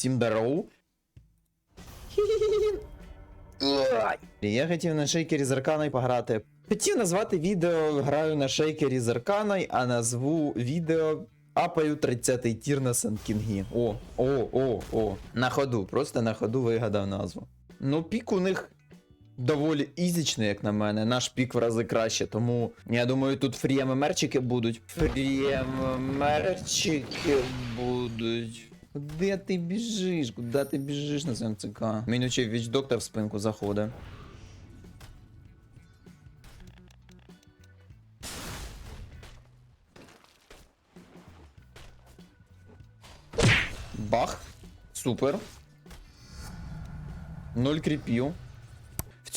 всім дароу. Я хотів на шейкері з Арканою пограти. Хотів назвати відео Граю на шейкері з Арканою, а назву відео Апаю 30-й тір на Сенкінгі. О, о, о, о. На ходу, просто на ходу вигадав назву. Ну, пік у них доволі ізічний, як на мене. Наш пік в рази краще, тому я думаю, тут фріємерчики будуть. Фріємерчики будуть. Куди ти біжиш? Куди ти біжиш на цьому ЦК? Мені віч доктор в спинку заходить. Бах. Супер. Ноль кріпів.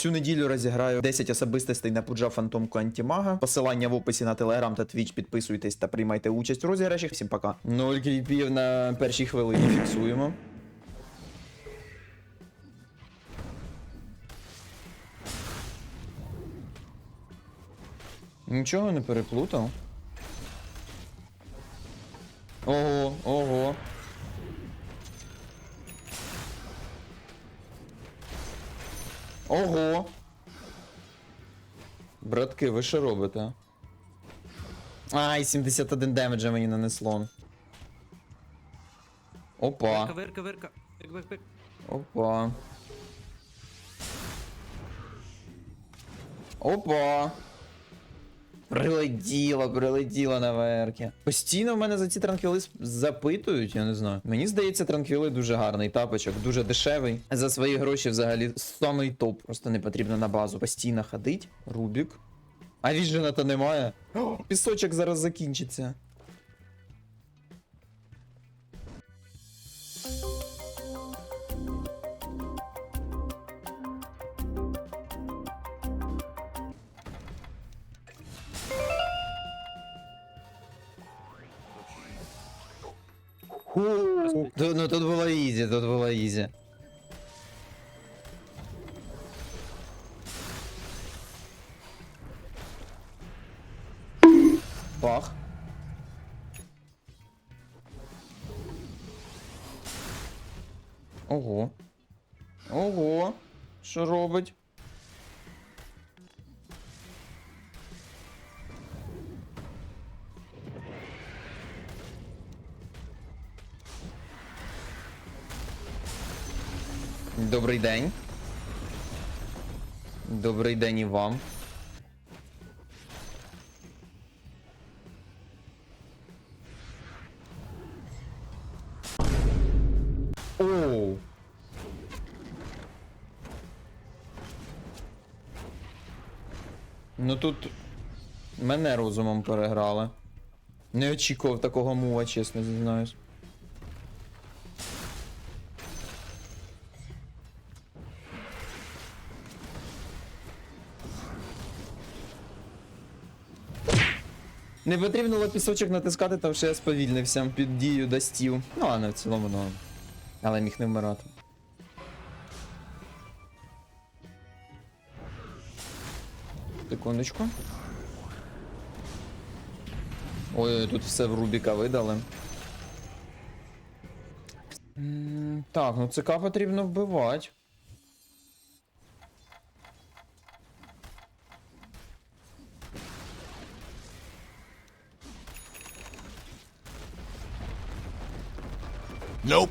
Цю неділю розіграю 10 особистостей на пуджа фантомку антимага. Посилання в описі на телеграм та твіч. Підписуйтесь та приймайте участь у розіграші. Всім пока. Ноль кріпів на першій хвилині фіксуємо. Нічого не переплутав. Ого, ого. Ого. Братки, ви що робите? Ай, 71 демеджа мені нанесло. Опа. Вирка, вирка, вирка. Вирк, вирк, вирк. Опа. Опа. Прилетіло, прилетіло на верки. Постійно в мене за ці транквіли запитують, я не знаю. Мені здається, транквіли дуже гарний тапочок, дуже дешевий. За свої гроші взагалі самий топ. Просто не потрібно на базу. Постійно ходить. Рубік. А віжена то немає. О, пісочок зараз закінчиться. Ху. Ну тут було ізі, тут було ізі. Бах. Ого. Ого. Що робить? Добрий день. Добрий день і вам. Оу. Ну тут мене розумом переграли. Не очікував такого мува, чесно зізнаюсь. Не потрібно було натискати, тому що я сповільнився під дію достів. Ну, а не в цілому, ну. Але міг не вмирати. Секундочку. Ой, тут все в Рубіка видали. Так, ну ЦК потрібно вбивати. Nope.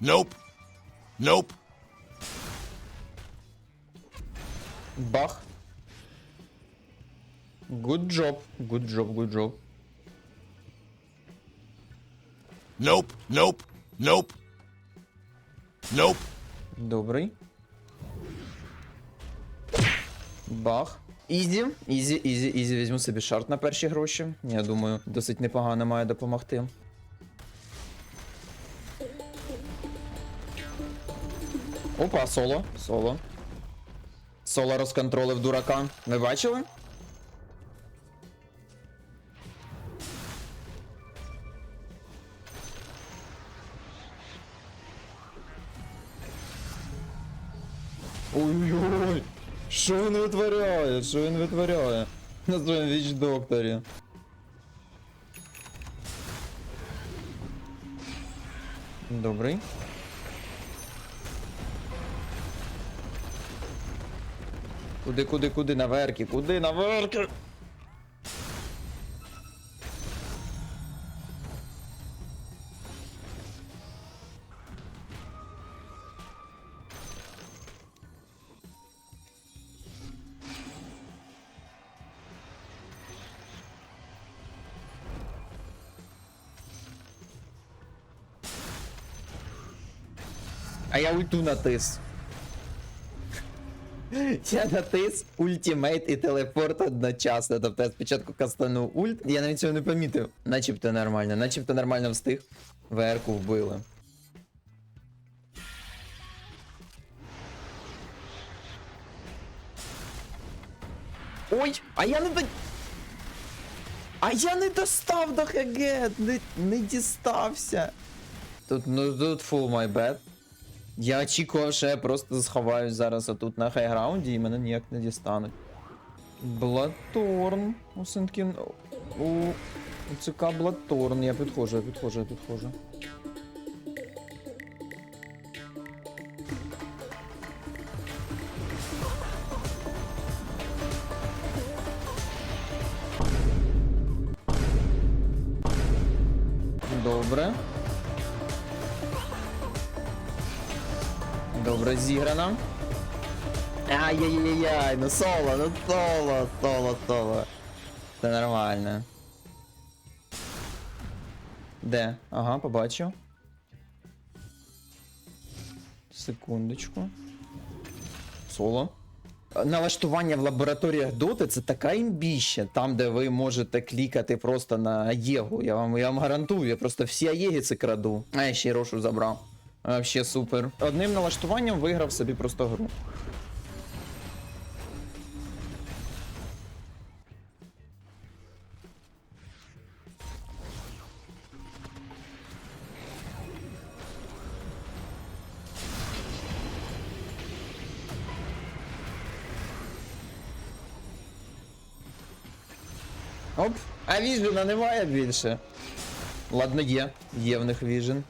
Nope. Nope. Бах. Good job, good job, good job. Nope. Nope. Nope. Nope. Добрий. Бах. Ізі, ізі, ізі, ізі. Візьму собі шарт на перші гроші. Я думаю, досить непогано має допомогти. Опа, соло. Соло. Соло розконтролив дурака. Ви бачили? витворяє на своєму віч-докторі. Добрий. Куди, куди, куди, наверки? Куди наверки? Ульту натис. Я натис ультимейт і телепорт одночасно. Тобто я спочатку кастанув ульт, я навіть цього не помітив. Начебто нормально, начебто нормально встиг. ВР-ку вбили. Ой, а я не до... А я не достав до ХГ, не, не дістався. Тут, ну тут full my bad. Я очікував, що я просто сховаюсь зараз отут на хайграунді і мене ніяк не дістануть. Бладторн. У Сенкін. У. У ЦК Бладторн. Я підходжу, я підходжу, я підходжу. Ай-яй-яй-яй, ну соло, ну соло, соло, соло. Це нормально. Де? Ага, побачив. Секундочку. Соло. Налаштування в лабораторіях Доти це така імбіща, там, де ви можете клікати просто на Єгу. Я вам, я вам гарантую, я просто всі Аєги це краду. А я ще й Рошу забрав. Вообще супер. Одним налаштуванням виграв собі просто гру. Оп, а віжена немає більше. Ладно, є. Є в них віжен.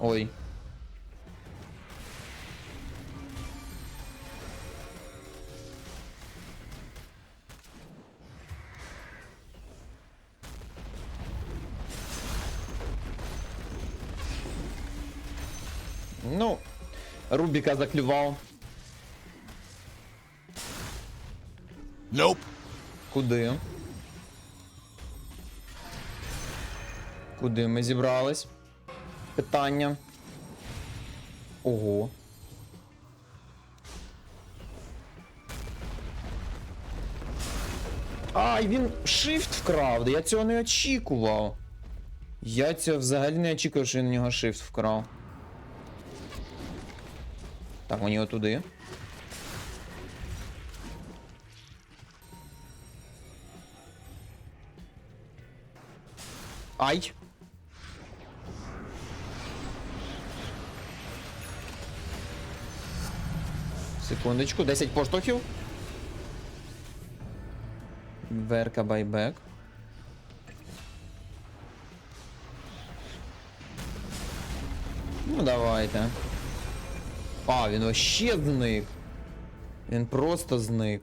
Ой. Ну, Рубіка заклював. Nope. Куди? Куди ми зібрались? Питання. Ого. Ай, він shift вкрав, я цього не очікував. Я цього взагалі не очікував, що він у нього shift вкрав. Так, мені отуди. Ай. Секундочку, 10 поштовхів. Верка байбек. Ну, давайте. А, він вообще зник. Він просто зник.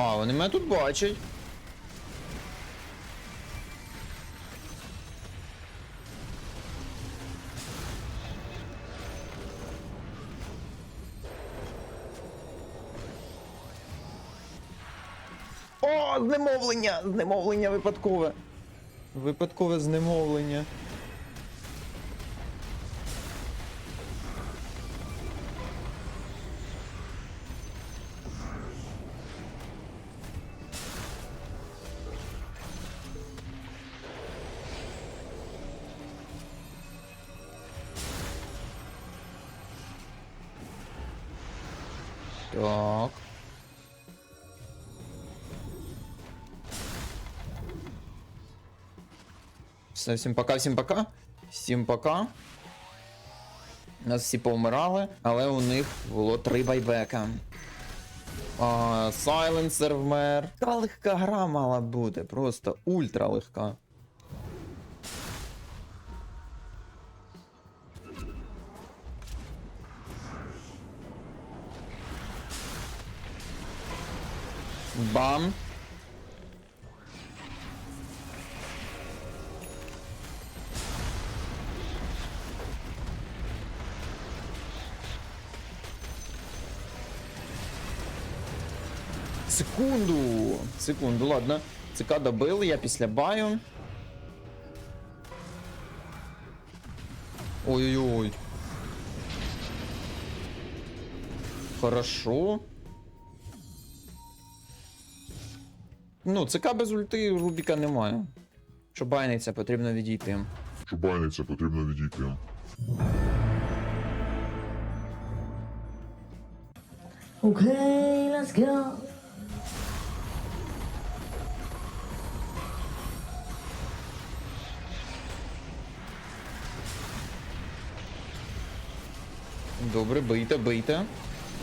А, вони мене тут бачать. О, знемовлення! Знемовлення випадкове. Випадкове знемовлення. Так. Все, всім пока, всім пока. Всім пока. Нас всі повмирали, але у них було три байбека. А, Сайленсер вмер. Така легка гра мала бути, просто ультра легка. Бам. Секунду. Секунду, ладно. ЦК добили, я після баю. Ой-ой-ой. Хорошо. Ну, ЦК без ульти Рубіка немає. Що байниться, потрібно відійти. Чубайниця потрібно відійти. Okay, let's go. Добре, бийте, бийте.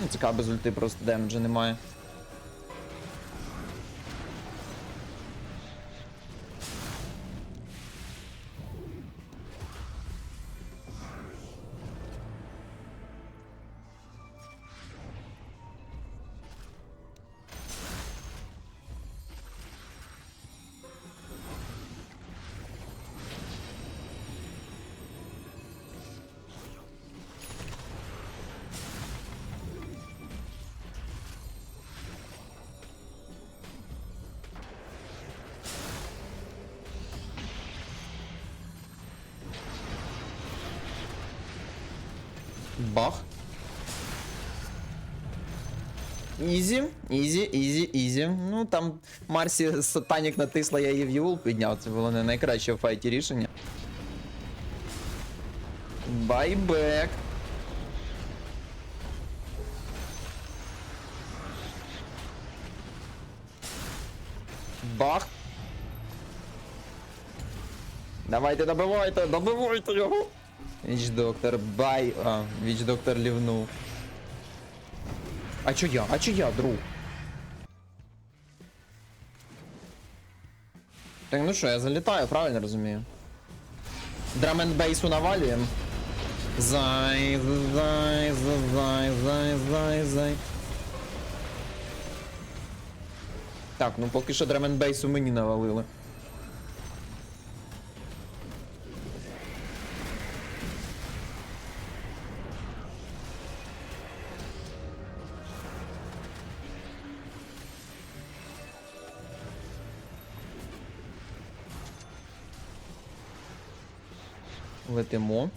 Ну, ЦК без ульти просто демеджа немає. Бах. Ізі, ізі, ізі, ізі. Ну там Марсі сатанік натисла, я її в Юл підняв. Це було не найкраще в файті рішення. Байбек. Бах. Давайте добивайте, добивайте його. Віч доктор, бай. А, віч доктор лівнув. А чо я? А чо я, друг? Так ну що, я залітаю, правильно розумію? Драменбейсу навалюєм. Зай, зай, зай, зай, зай, зай. Так, ну поки що драменбейсу мені навалили. Летимо.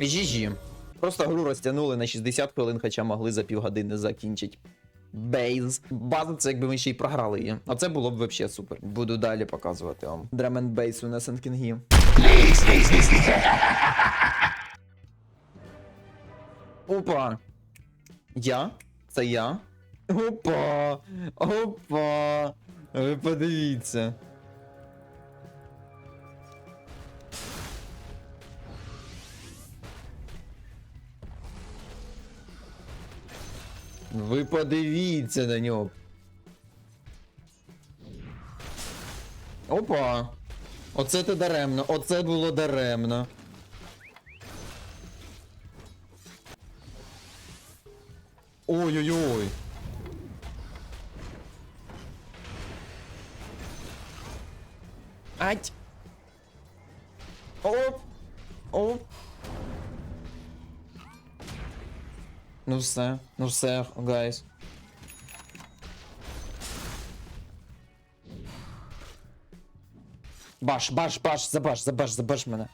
GG. Просто гру розтягнули на 60 хвилин, хоча могли за півгодини закінчити. Бейз. База це якби ми ще й програли її. А це було б вообще супер. Буду далі показувати вам. Драмен бейсу на Сенкінгі. Опа. Я? Це я? Опа! Опа! Ви подивіться. Ви подивіться на нього. Опа! Оце ти даремно, оце було даремно. Ой-ой-ой. Ать. Оп. Оп. Ну все, ну все, гайс. Баш, баш, баш, забаш, забаш, забаш мене.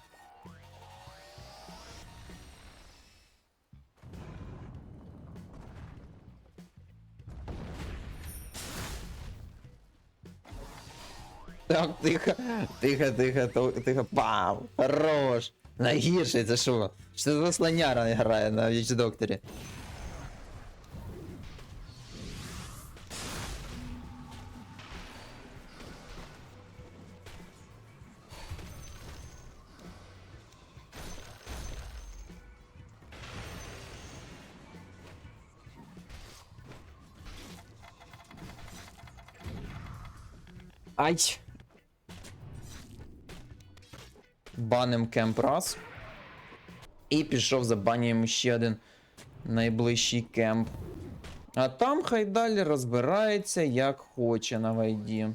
Так, тихо, тихо, тихо, то- тихо, пау, хорош. Найгірший, це що? Що це за слоняра грає на Віч Докторі? Ай! Баним кемп раз. І пішов забанюємо ще один найближчий кемп. А там хай далі розбирається як хоче на вайді.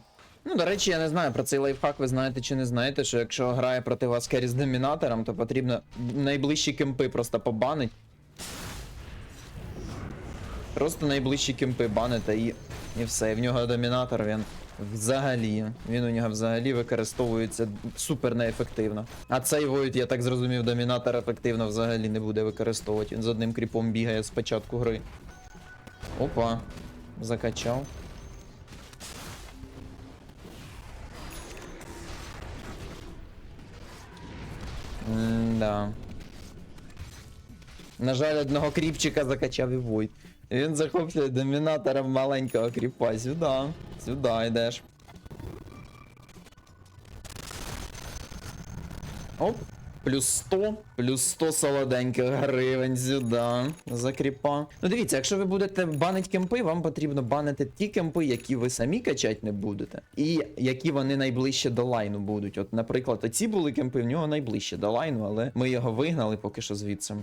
Ну, до речі, я не знаю про цей лайфхак, ви знаєте чи не знаєте, що якщо грає проти вас керрі з домінатором, то потрібно найближчі кемпи просто побанить. Просто найближчі кемпи баните і, і все. І в нього домінатор він взагалі. Він у нього взагалі використовується супер неефективно. А цей Void, я так зрозумів, домінатор ефективно взагалі не буде використовувати. Він з одним кріпом бігає з початку гри. Опа. Закачав. Да. На жаль, одного кріпчика закачав і Void. Він захоплює домінатором маленького кріпа. Сюди. Сюди йдеш. Оп. Плюс 100, плюс 100 солоденьких гривень сюди. За кріпа. Ну дивіться, якщо ви будете банити кемпи, вам потрібно банити ті кемпи, які ви самі качати не будете, і які вони найближче до лайну будуть. От, наприклад, оці були кемпи, в нього найближче до лайну, але ми його вигнали поки що звідси.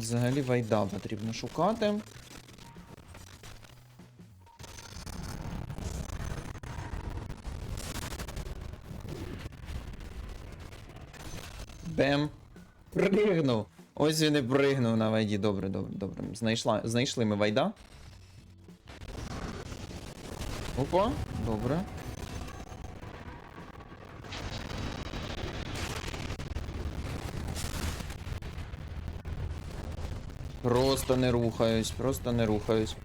Взагалі вайда потрібно шукати. Бем. Пригнув. Ось він і пригнув на вайді. Добре, добре, добре. Знайшла, знайшли ми вайда. Опа, добре. Просто не рухаюсь, просто не рухаюсь.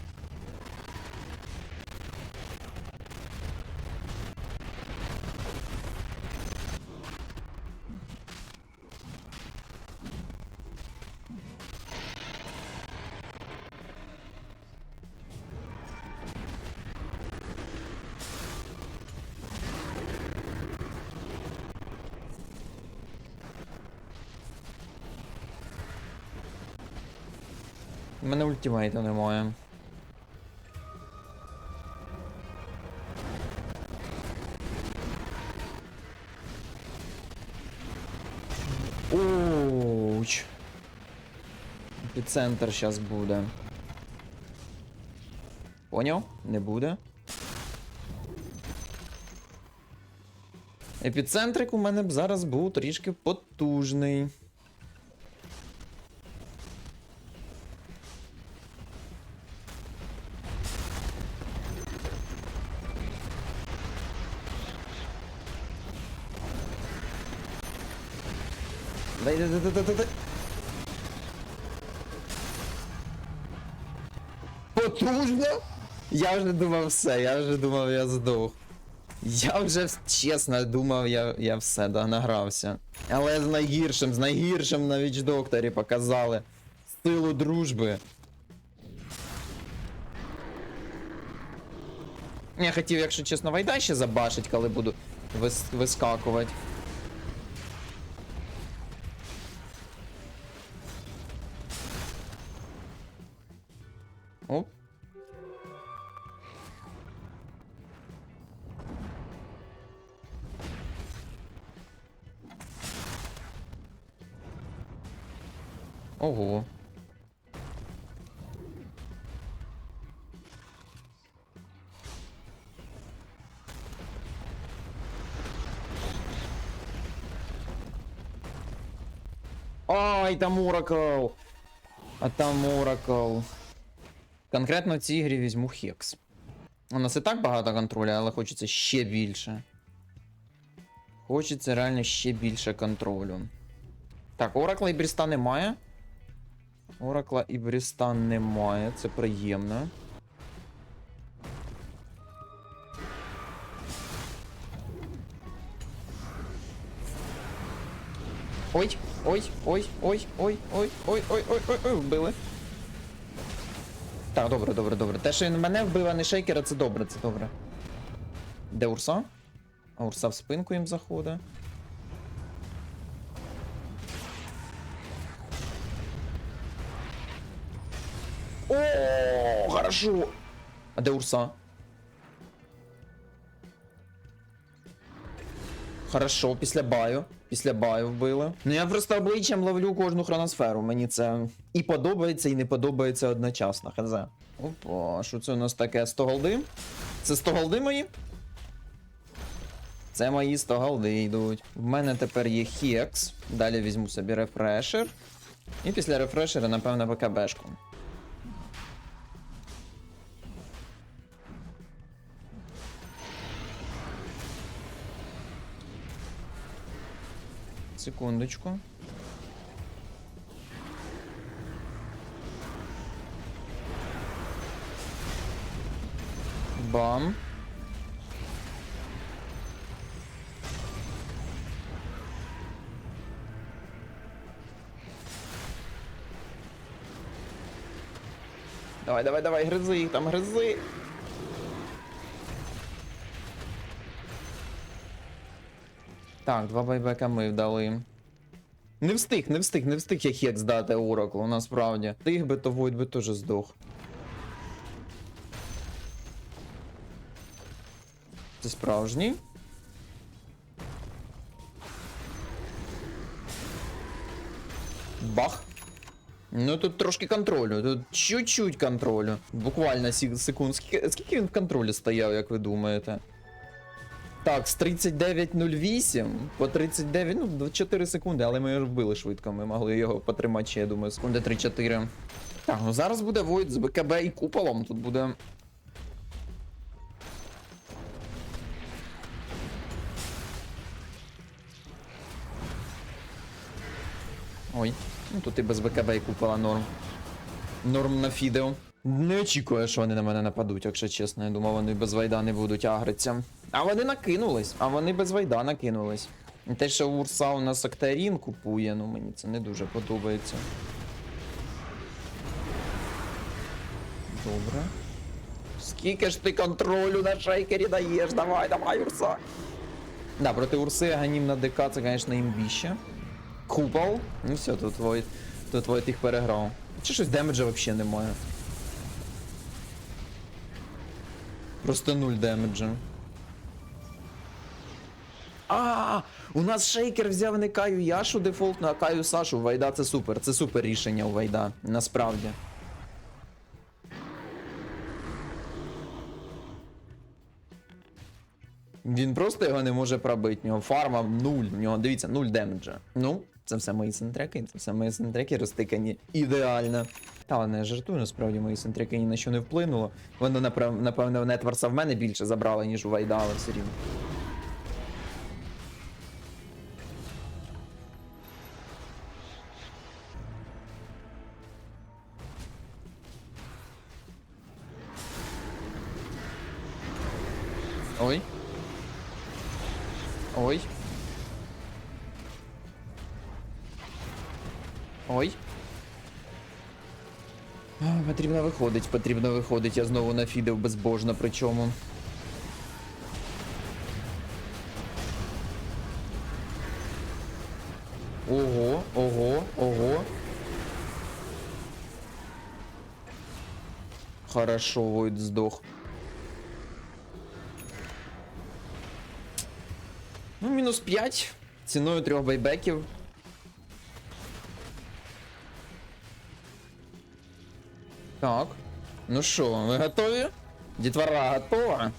Мене ультимейту немає. Оуч. Епіцентр зараз буде. Поняв? Не буде. Епіцентрик у мене б зараз був трішки потужний. Дай. Потужно? Я вже думав все, я вже думав, я здох. Я вже чесно думав, я, я все, да, награвся. Але з найгіршим, з найгіршим на Віч Докторі показали силу дружби. Я хотів, якщо чесно, Вайда ще забашить, коли буду вис вискакувати. Оп. Ого. Ай, там Оракл! А там Оракл. Конкретно в цій грі візьму Хекс. У нас і так багато контролю, але хочеться ще більше. Хочеться реально ще більше контролю. Так, Оракла і Бріста немає. Оракла і Бріста немає, це приємно. Ой, ой, ой, ой, ой, ой, ой, ой, ой, ой, ой, вбили. Так, добре, добре, добре. Те, що він мене вбив, а не шейкера, це добре, це добре. Де Урса? А Урса в спинку їм заходить. О, хорошо. А де Урса? Хорошо, після баю. Після баю вбили. Ну я просто обличчям ловлю кожну хроносферу. Мені це і подобається, і не подобається одночасно. Хз. Опа, що це у нас таке? 100 голди? Це 100 голди мої? Це мої 100 голди йдуть. В мене тепер є хекс. Далі візьму собі рефрешер. І після рефрешера, напевно, ВКБшку. Секундочку. Бам. Давай, давай, давай, гризи їх там, гризи. Так, два байбека ми вдали. Не встиг, не встиг, не встиг я хек здати Ораклу, насправді. Тих би, то Войт би теж здох. Це справжній. Бах. Ну тут трошки контролю, тут чуть-чуть контролю. Буквально секунд. Скільки він в контролі стояв, як ви думаєте? Так, з 39.08 по 39, ну 4 секунди, але ми його вбили швидко. Ми могли його потримати ще, я думаю, секунди 3-4. Так, ну зараз буде Войт з БКБ і куполом. Тут буде. Ой, ну тут і без БКБ і купола норм. Норм на фідео. Не очікую, що вони на мене нападуть, якщо чесно. Я думав, вони без вайда не будуть агриться. А вони накинулись, а вони без вайда накинулись. Те, що Урса у нас Актарін купує, ну мені це не дуже подобається. Добре. Скільки ж ти контролю на шейкері даєш? Давай, давай, Урса. Да, проти Урси Аганім на ДК це, звісно, імбіще. Купол. Ну все, тут Войт. Тут Войт їх переграв. Чи щось демеджа взагалі немає. Просто нуль демеджа. А, у нас шейкер взяв не Каю Яшу дефолтно, а Каю Сашу. Вайда це супер. Це супер рішення у Вайда. Насправді. Він просто його не може пробити. В нього фарма нуль. В нього, дивіться, нуль демеджа. Ну, це все мої синтреки, це все мої синтреки розтикані ідеально. Та не жартую, насправді мої синтреки ні на що не вплинуло. Воно, напев- напевно, в Нетварса в мене більше забрали, ніж у Вайдала все рівно. Виходить, потрібно виходить. Я знову нафідив безбожно, причому. Ого, ого, ого. Хорошо, Войт здох. Ну, мінус 5. Ціною трьох байбеків. Так. Ну що, ви готові? Дітвора готова?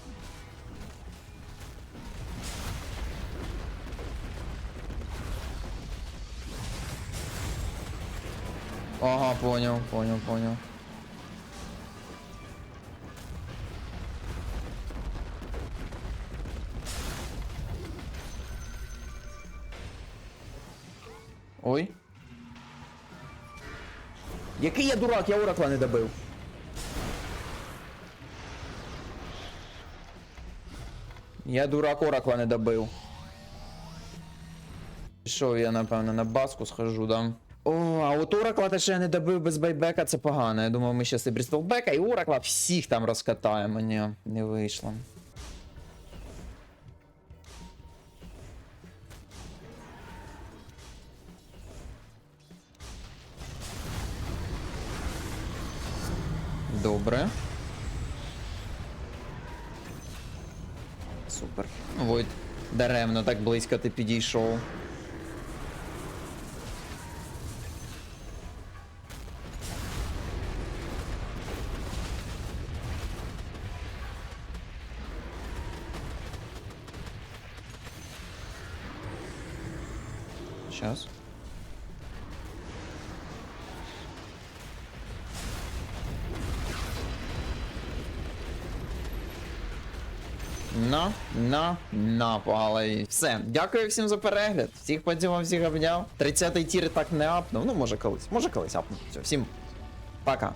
Ага, понял, понял, понял. Ой. Який я дурак, я Оракла не добив. Я дурак Оракла не добив. Пішов я, напевно, на баску схожу, да? О, а от Оракла те, я не добив без байбека, це погано. Я думав, ми щас і Брістолбека, і Оракла всіх там розкатаємо. Ні, не вийшло. Добре. Супер. Войт, даремно так близько ти підійшов. Сейчас. На, на, на. Все. Дякую всім за перегляд. Всіх подзімав, всіх обняв. 30-й тір так не апнув. Ну, може колись. Може колись апнув. Все, всім пока.